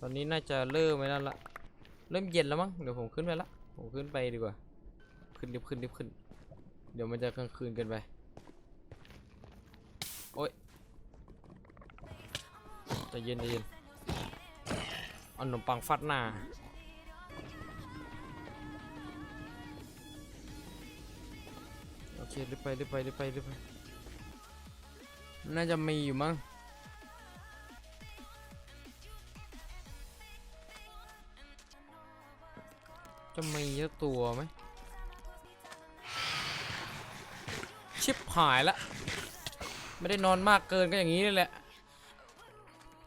ตอนนี้น่าจะเริ่มไปนั่นละเริ่มเย็นแล้วมั้งเดี๋ยวผมขึ้นไปละผมขึ้นไปดีกว่า ขึ้นรีบขึ้นรีบขึ้น เดี๋ยวมันจะกลางคืนกินไปโอ๊ยจะเย็นใจเย็นเอาขนมปังฟัดหน้าโอเครีบไปรีบไปรีบไปรีบไปน่าจะมีอยู่มั้ง จะมีเยอะตัวไหมชิบหายละ ไม่ได้นอนมากเกินก็อย่างนี้นี่แหละ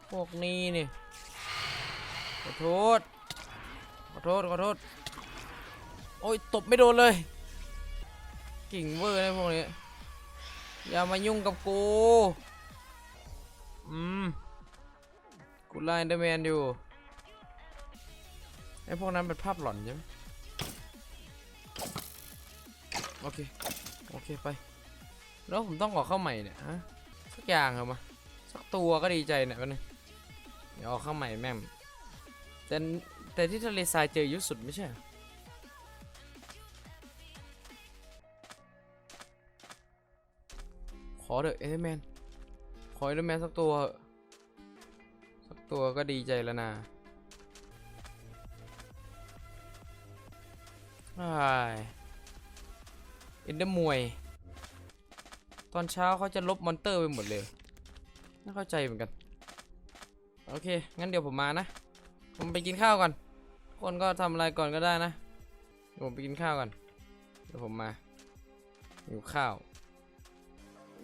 พวกนี้นี่ ขอโทษ ขอโทษ ขอโทษ โอ้ย ตบไม่โดนเลย กิ่งเวอร์นะพวกนี้ อย่ามายุ่งกับกู อืม กูไล่เดอร์แมนอยู่ไอ้พวกนั้นเป็นภาพหลอนใช่ไหม โอเค โอเคไป แล้วผมต้องออกเข้าใหม่เนี่ยฮะสักอย่างเหรอมาสักตัวก็ดีใจเนี่ยวันนึงเดี๋ยวออกเข้าใหม่แม่มแต่แต่ที่ทะเลทรายเจอเยอะสุดไม่ใช่ขอเถอะเอเดแมนขอเอเดแมนสักตัวเถอสักตัวก็ดีใจแล้วนะอ้าย เอ็นเดอร์มวย ตอนเช้าเขาจะลบมอนเตอร์ไปหมดเลยไม่เข้าใจเหมือนกัน โอเค งั้นเดี๋ยวผมมานะ ผมไปกินข้าวก่อน คนก็ทำอะไรก่อนก็ได้นะเดี๋ยวผมไปกินข้าวก่อน เดี๋ยวผมมาหิวข้าว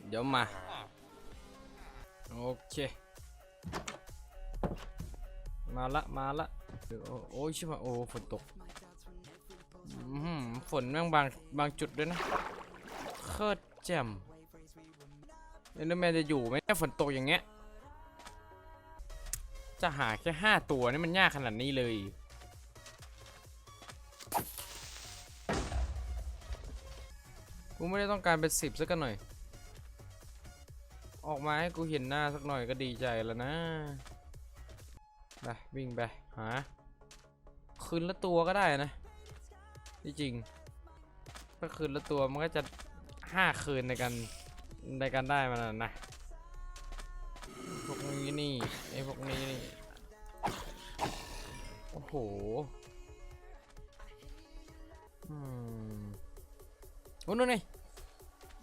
เดี๋ยวมา โอเค มาละ มาละ โอ้ยชิบหายโอ้ฝนตก ฝนแม่งบางบางจุดด้วยนะโคตรแจ่มเอนเดอร์แมนจะอยู่ไหมเนี่ยฝนตกอย่างเงี้ย จะหาแค่ห้าตัวนี่มันยากขนาดนี้เลยกูไม่ได้ต้องการเป็นสิบสักหน่อย ออกมาให้กูเห็นหน้าสักหน่อยก็ดีใจแล้วนะไปวิ่งไปหาคืนละตัวก็ได้นะ ที่จริงก็คืนละตัวมันก็จะห้าคืนในการในการได้มันนะ พวกนี้นี่ไอ้พวกนี้นี่ โอ้โหอืมโอ้นู่นไง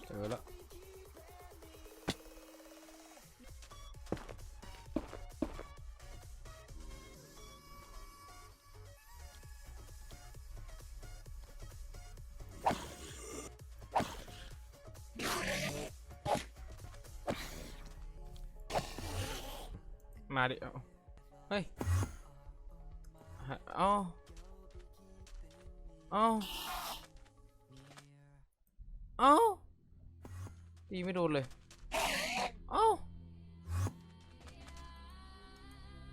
เจอแล้ว มาดิเฮ้ยเอาเอาเอาตีไม่โดนเลยเอา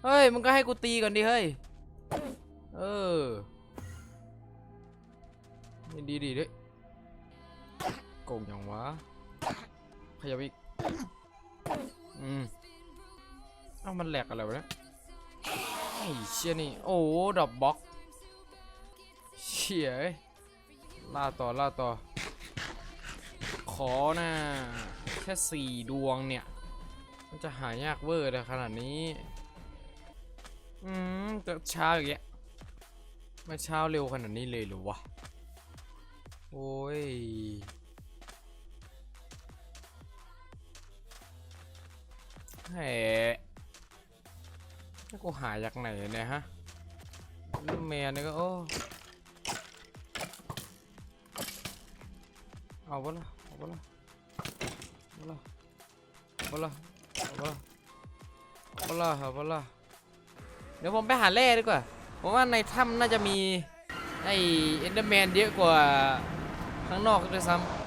เฮ้ยมึงก็ให้กูตีก่อนดิเฮ้ย เออนี่ดีดีด้วยโกงอย่างวะขยับอีก อืม เอ้ามันแหลกอะไรวะเนี่ยไอ้เชี่ยนี่ โอ้ดรอปบ็อกเชี่ยล่าต่อล่าต่อ ขอนะแค่สี่ดวงเนี่ย มันจะหายากเวอร์เลยขนาดนี้ อืมจะช้าอย่างเงี้ยมาเช้าเร็วขนาดนี้เลยหรอวะ โอ้ยแหม กูหาจากไหนเนี่ยฮะลูกแมวนี่ก็โอ้ เอาปล่ะเอาปล่ะเอาปะล่ะเอาปะล่ะเอาปล่ะเอาปะล่ะเอาปล่ะเดี๋ยวผมไปหาแร่ดีกว่า ผมว่าในถ้ำน่าจะมีไอเอ็นเดอร์แมนเยอะกว่าข้างนอกด้วยซ้ำ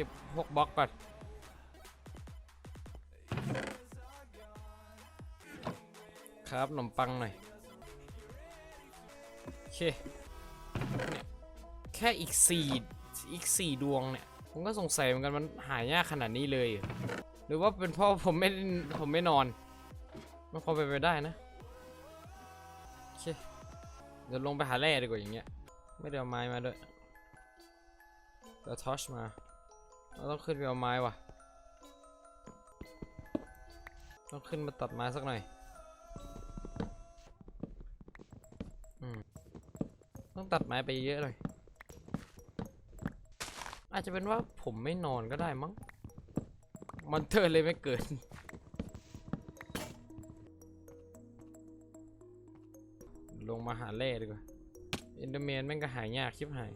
ก็บพวกบล็อกก่อนครับขนมปังหน่อยโอเคเนี่ยแค่อีกสี่อีกสี่ดวงเนี่ย ผมก็สงสัยเหมือนกันมันหายากขนาดนี้เลย หรือว่าเป็นเพราะผมไม่ผมไม่นอน มันพอเป็นไปได้นะโอเคเดี๋ยวลงไปหาแร่ดีกว่าอย่างเงี้ย ไม่ได้เอาไม้มาด้วยเอาทอชมา เราต้องขึ้นไปเอาไม้ว่ะ ต้องขึ้นมาตัดไม้สักหน่อยอต้องตัดไม้ไปเยอะเลยอาจจะเป็นว่าผมไม่นอนก็ได้มั้ง มอนเตอร์เลยไม่เกิดลงมาหาแร่ดีกว่า เอนเดอร์แมนแม่งก็หายยากชิบหาย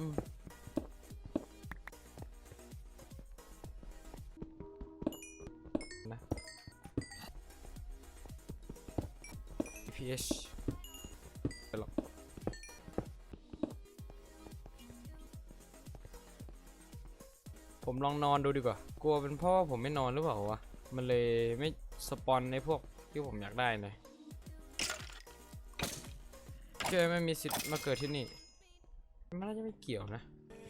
นะ PH ไปหรอกผมลองนอนดูดีกว่า กลัวเป็นเพ่อผมไม่นอนหรือเปล่าวะ มันเลยไม่สปอนในพวกที่ผมอยากได้เลยเชื่อไม่มีสิทธิ์มาเกิดที่นี่ ไม่เกี่ยวนะ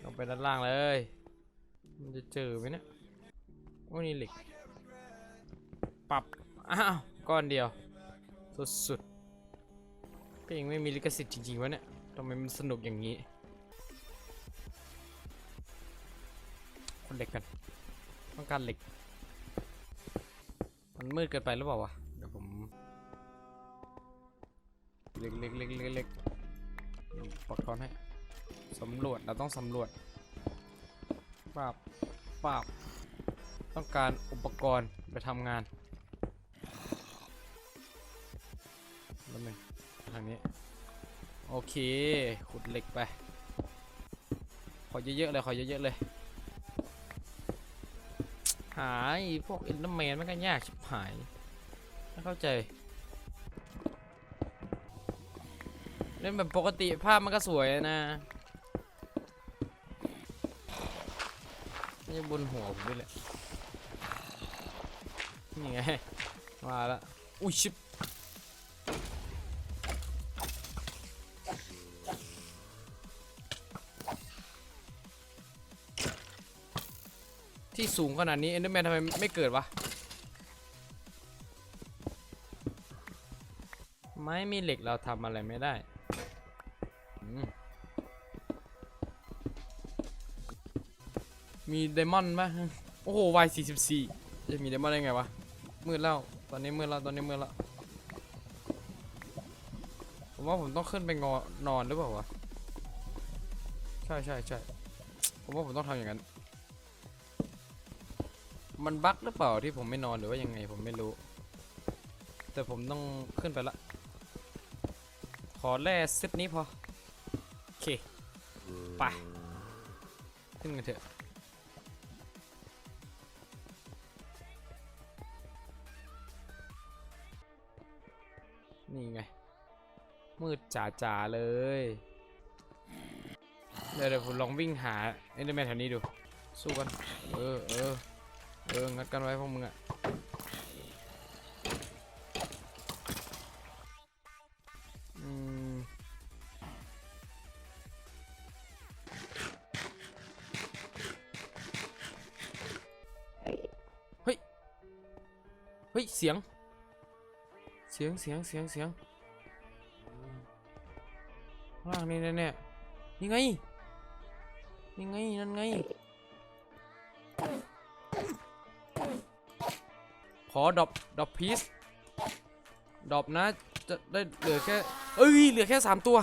ลงไปด้านล่างเลย มันจะเจอไหมเนี่ยโอ้นี่เหล็ก ปรับ อ้าว ก้อนเดียว สุดๆก็ยังไม่มีลิขสิทธิ์จริงๆวะเนี่ยทำไมมันสนุกอย่างนี้ คนเหล็กกัน ต้องการเหล็ก มันมืดเกินไปหรือเปล่าวะ เดี๋ยวผมเล็กเล็กเล็กเล็กเล็กอุปกรณ์ให้ สำรวจเราต้องสำรวจปราบปราบต้องการอุปกรณ์ไปทำงานแล้วหนึ่งทางนี้ โอเค ขุดเหล็กไป ขอเยอะๆเลย ขอเยอะๆเลย หายพวกเอ็นเดอร์แมนมันก็ยากชิบหายไม่เข้าใจ เล่นแบบปกติภาพมันก็สวยนะ ไม่ใช่บนหัวผมด้วยแหละนี่ไง มาแล้วอุ้ยชิบที่สูงขนาดนี้เอนเดอร์แมนทำไมไม่เกิดวะ ไม่มีเหล็กเราทำอะไรไม่ได้ มีไดมอนด์ปะโอ้โหวายสี่สิบสี่จะมีไดมอนด์ได้ไงวะ มืดแล้ว ตอนนี้มืดแล้ว ตอนนี้มืดแล้ว ผมว่าผมต้องขึ้นไปงอนอนหรือเปล่าวะ ใช่ใช่ใช่ ผมว่าผมต้องทำอย่างนั้น มันบั๊กหรือเปล่าที่ผมไม่นอนหรือว่ายังไงผมไม่รู้ แต่ผมต้องขึ้นไปละ ขอแร่เซตนี้พอ โอเค ไป ขึ้นกันเถอะ มืดจ๋าๆเลย เดี๋ยวเดี๋ยวผมลองวิ่งหาเอ็นเดอร์แมนแถวนี้ดู สู้กัน เออเออเออ งัดกันไว้พวกมึงอะอืมเฮ้ย เฮ้ย เสียง เสียง เสียง เสียง เสียง ข้างล่างนี่แน่ๆนี่ไง นี่ไง นั่นไง ขอดรอปดรอปพีซดรอปนะ จะได้เหลือแค่เอ้ย เหลือแค่สามตัว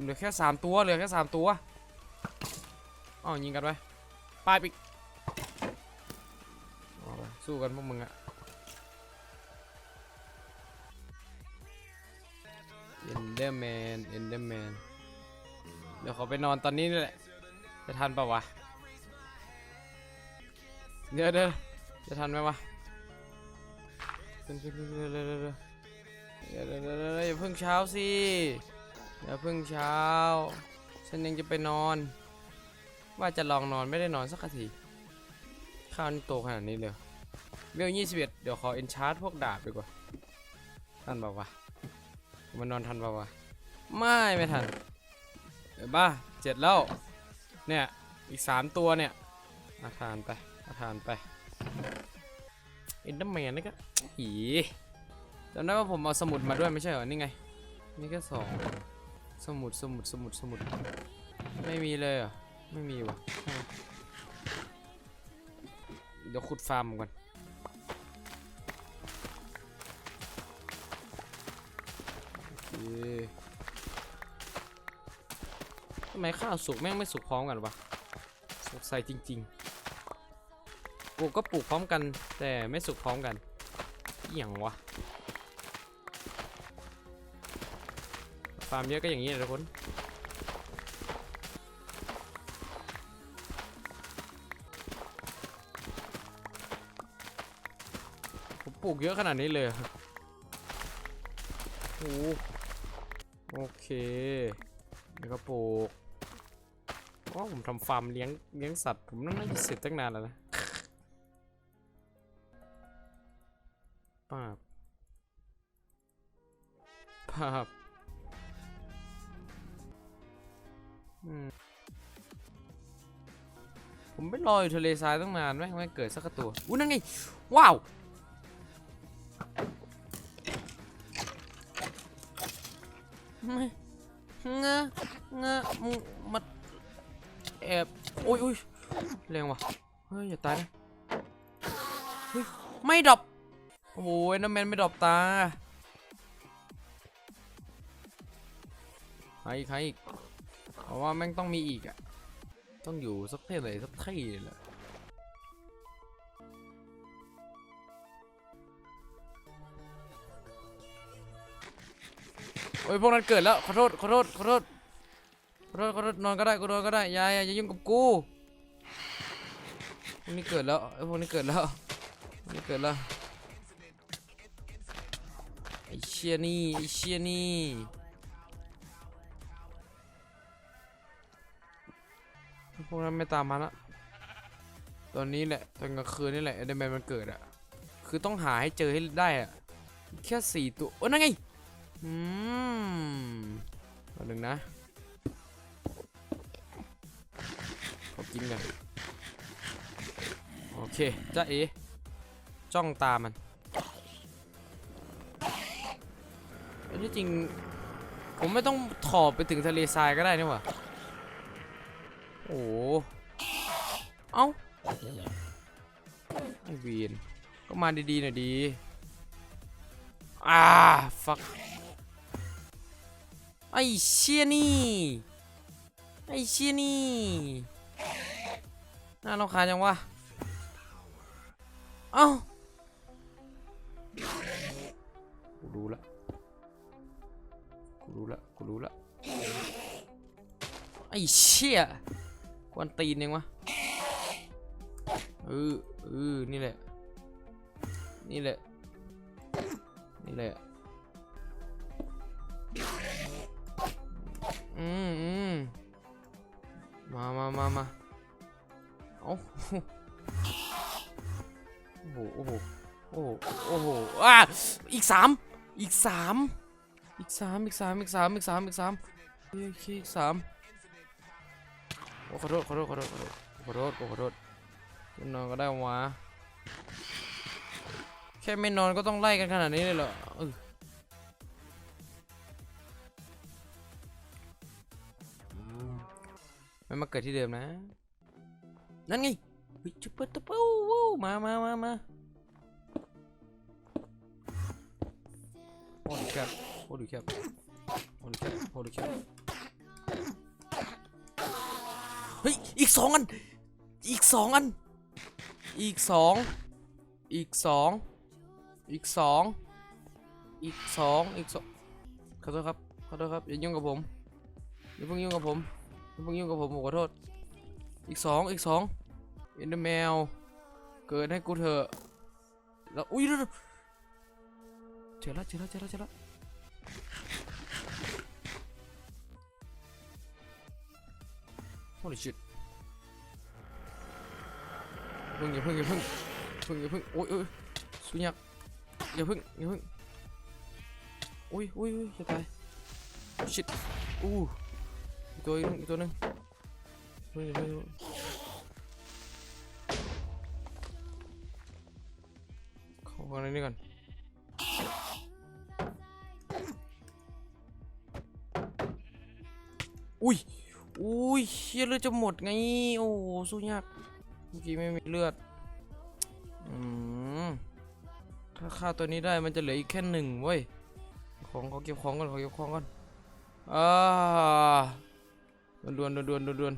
เหลือแค่สามตัว เหลือแค่สามตัวอ้าวยิงกันไปปายปิกเอาไปสู้กันพวกมึงอะ ดี๋ยวขอไปนอนตอนนี้นี่แหละ จะทันปะวะ เดี๋ยวเดี๋ยวจะทันไหมวะเร็วเร็วเดี๋ยวเดี๋ยวเดี๋ยวเดี๋ยวอย่าเพิ่งเช้าสิอย่าเพิ่งเช้า ฉันยังจะไปนอน ว่าจะลองนอนไม่ได้นอนสักทีข้าวนี่โตขนาดนี้เลยเวลยี่สิบเอ็ดเดี๋ยวขอเอนชาร์จพวกดาบดีกว่าทันเปล่าวะมมานอนทันเปล่าวะไม่ไม่ทัน เดี๋ยวบ้าเจ็ดแล้ว เนี่ย อีกสามตัวเนี่ยอาทานไปอาทานไปเอ็นเดอร์แมนนี่ก็อีจำได้ว่าผมเอาสมุดมาด้วยไม่ใช่เหรอ นี่ไง นี่แค่สองสมุดสมุดสมุดสมุด ไม่มีเลยเหรอ ไม่มีวะช่างมันเดี๋ยวขุดฟาร์มก่อนโอเคำไมข้าวสุกแม่งไม่สุกพร้อมกันวะสงสัยจริงๆปลูกก็ปลูกพร้อมกันแต่ไม่สุกพร้อมกันอหย่างวะฟาร์มเยอะก็อย่างนี้แหละทุกคนผมปลูกเยอะขนาดนี้เลยโอ้โหโอเคแล้วก็ปลูก ว่าผมทำฟาร์มเลี้ยงเลี้ยงสัตว์ ผมน่าจะเสร็จตั้งนานแล้วนะป้าบป้าบผมไม่รออยู่ทะเลทรายตั้งนานแม่งไม่เกิดสักตัวอุ้ยนั่นไง ว้าว เงะเงะมึงมา แอบโอ้ยโอ้ยแรงว่ะเฮ้ยอย่าตายนะเฮ้ยไม่ดรอปโอ้ยน้ำแมนไม่ดรอปตาหาอีกหาอีกเพราะว่าแม่งต้องมีอีกอะต้องอยู่สักเท่ไหนสักเท่เลยแหละโอ้ยพวกนั้นเกิดแล้วขอโทษขอโทษขอโทษ ขอโทษขอโทษนอนก็ได้กูนอนก็ได้ยายอย่ายุ่งกับกูพวกนี้เกิดแล้วไอ้พวกนี้เกิดแล้วพวกนี้เกิดแล้วไอ้เชี่ยนี่ไอ้เชี่ยนี่พวกนั้นไม่ตามมาละตอนนี้แหละตอนกลางคืนนี่แหละไอเดแมนมันเกิดอะคือต้องหาให้เจอให้ได้อะแค่สี่ตัวโอ้นั่นไงอืมตัวหนึ่งนะ กินกันโอเคจ้าเอจ้องตามันอันที่จริง ผมไม่ต้องถอบไปถึงทะเลทรายก็ได้นี่หว่าโอ้โหเอ้าเวียนก็มาดีๆหน่อยดีอ่าฟักไอเชี่ยนี่ไอเชี่ยนี่ น่ารำคาญจังวะ เอ้ากูรู้ละ กูรู้ละ กูรู้ละ ไอ้เชี่ยกวนตีนเองวะเออเออนี่แหละ นี่แหละ นี่แหละ อืมอืมมามามามาเอาโอ้โห โอ้โห โอ้โห โอ้โหอะอีกสามอีกสามอีกสามอีกสามอีกสามอีกสามอีกสามโอเคอีกสามโอ้ขอโทษขอโทษขอโทษขอโทษขอโทษขอโทษนอนก็ได้วะแค่ไม่นอนก็ต้องไล่กันขนาดนี้เลยเหรอเออไม่มาเกิดที่เดิมนะ นั่นไงเฮ้ยจุ๊บปุ๊บปูวู้มามามามาโอ้ยครับ Holy cap. Holy cap. Holy cap. เฮ้ย อีกสองอัน อีกสองอัน อีกสอง อีกสอง อีกสอง อีกสอง อีกสองขอโทษครับ ขอโทษครับอย่ายุ่งกับผมอย่าเพิ่งยุ่งกับผมอย่าเพิ่งยุ่งกับผมผมขอโทษ อีกสอง อีกสอง เอ็นเดอร์แมว เกิดให้กูเถอะแล้วอุ้ยเดี๋ยวเจอแล้วเจอแล้วเจอแล้วเจอแล้ว Holy shit เพิ่งอย่าเพิ่งอย่าเพิ่งเพิ่งอย่าเพิ่งโอ้ยโอ้ยสุญญากอย่าเพิ่งอย่าเพิ่งโอ้ยโอ้ยโอ้ยจะตายชิดอู้อีกตัวอีกนึงอีกตัวหนึงเฮ้ยเฮ้ย เฮ้ยเข้ากันในนี้ก่อน อุ้ย อุ้ยเชียเลือดจะหมดไง โอ้โหสู้ยาก เมื่อกี้ไม่มีเลือด อืม ถ้าฆ่าตัวนี้ได้มันจะเหลืออีกแค่หนึ่งเว้ย ของเขอเก็บของก่อนขอเก็บของก่อนอ่าดวนดวนดวนดวนดวน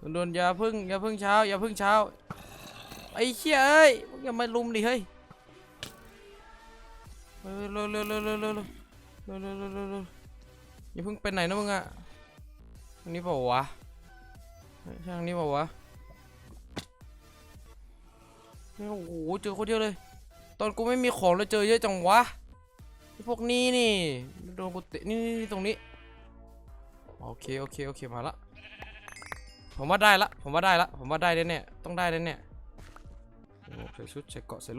ดวนดวนอย่าพึ่งอย่าพึ่งเช้า อย่าพึ่งเช้า ไอ้เชี่ยเอ้ยมึงอย่ามาลุมดิเฮ้ยเร็วเร็วเร็วเร็วเร็วเร็วเร็วเร็วเร็วเร็วเร็วเร็วอย่าเพิ่งไปไหนนะมึงอะทางนี้เปล่าวะช่ทางนี้เปล่าวะโอ้โหเจอคนเดียวเลย ตอนกูไม่มีของแล้วเจอเยอะจังวะพวกนี้นี่โดนกูเตะนี่นี่นี่ตรงนี้โอเคโอเคโอเคมาละผมว่าได้ละผมว่าได้ละผมว่าได้แน่ๆต้องได้แน่ Oh, Jesús se, se lo